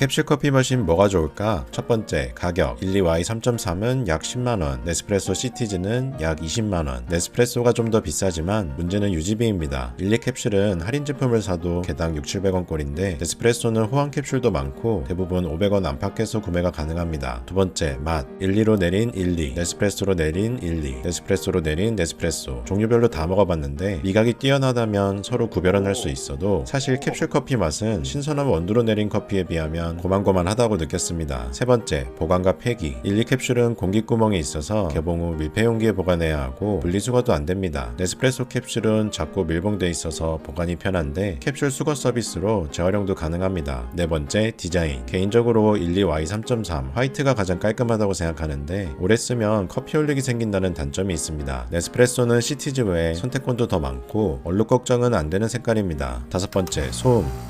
캡슐 커피 머신 뭐가 좋을까? 첫 번째, 가격. 12Y 3.3은 약 10만원, 네스프레소 시티즈는 약 20만원. 네스프레소가 좀 더 비싸지만 문제는 유지비입니다. 12 캡슐은 할인 제품을 사도 개당 6, 700원 꼴인데 네스프레소는 호환 캡슐도 많고 대부분 500원 안팎에서 구매가 가능합니다. 두 번째, 맛. 12로 내린 12, 네스프레소로 내린 12, 네스프레소로 내린 네스프레소. 종류별로 다 먹어봤는데 미각이 뛰어나다면 서로 구별은 할 수 있어도 사실 캡슐 커피 맛은 신선한 원두로 내린 커피에 비하면 고만고만하다고 느꼈습니다. 세 번째, 보관과 폐기. 12 캡슐은 공기구멍이 있어서 개봉 후 밀폐 용기에 보관해야 하고 분리수거도 안 됩니다. 네스프레소 캡슐은 작고 밀봉돼 있어서 보관이 편한데 캡슐 수거 서비스로 재활용도 가능합니다. 네 번째, 디자인. 개인적으로 12Y 3.3 화이트가 가장 깔끔하다고 생각하는데 오래 쓰면 커피 올릭이 생긴다는 단점이 있습니다. 네스프레소는 시티즈 외에 선택권도 더 많고 얼룩 걱정은 안 되는 색깔입니다. 다섯 번째, 소음.